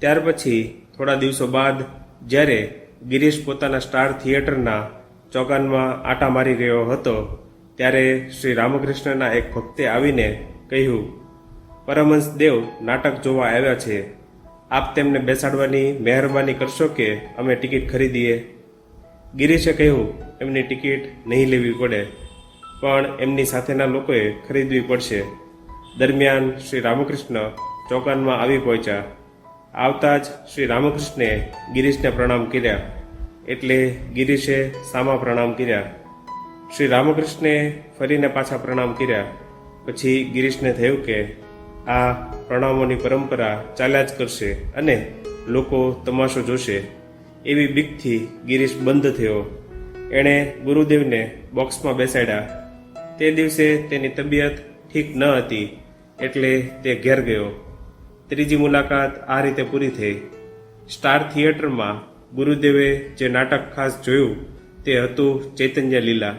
ત્યાર પછી થોડા દિવસો બાદ જ્યારે ગિરીશ પોતાના સ્ટાર થિયેટરના ચોગાનમાં આટા મારી રહ્યો હતો, ત્યારે શ્રી રામકૃષ્ણના એક ભક્તે આવીને કહ્યું, પરમહંસ દેવ, નાટક જોવા આવ્યા છે. આપ તેમને બેસાડવાની મહેરબાની કરશો કે અમે ટિકિટ ખરીદીએ? ગિરીશે કહ્યું, એમની ટિકિટ નહીં લેવી પડે, પણ એમની સાથેના લોકોએ ખરીદવી પડશે. દરમિયાન શ્રી રામકૃષ્ણ ચોકાનમાં આવી પહોંચ્યા. આવતા જ શ્રી રામકૃષ્ણે ગિરીશને પ્રણામ કર્યા. એટલે ગિરીશે સામા પ્રણામ કર્યા. શ્રી રામકૃષ્ણે ફરીને પાછા પ્રણામ કર્યા. પછી ગિરીશને થયું કે આ પ્રણામોની પરંપરા ચાલ્યા જ કરશે અને લોકો તમાશો જોશે. એવી બીકથી ગિરીશ બંધ થયો. એણે ગુરુદેવને બોક્સમાં બેસાડ્યા. તે દિવસે તેની તબિયત ઠીક ન હતી, એટલે તે ઘેર ગયો. ત્રીજી મુલાકાત આ રીતે પૂરી થઈ. સ્ટાર થિયેટરમાં ગુરુદેવે જે નાટક ખાસ જોયું, તે હતું ચૈતન્ય લીલા.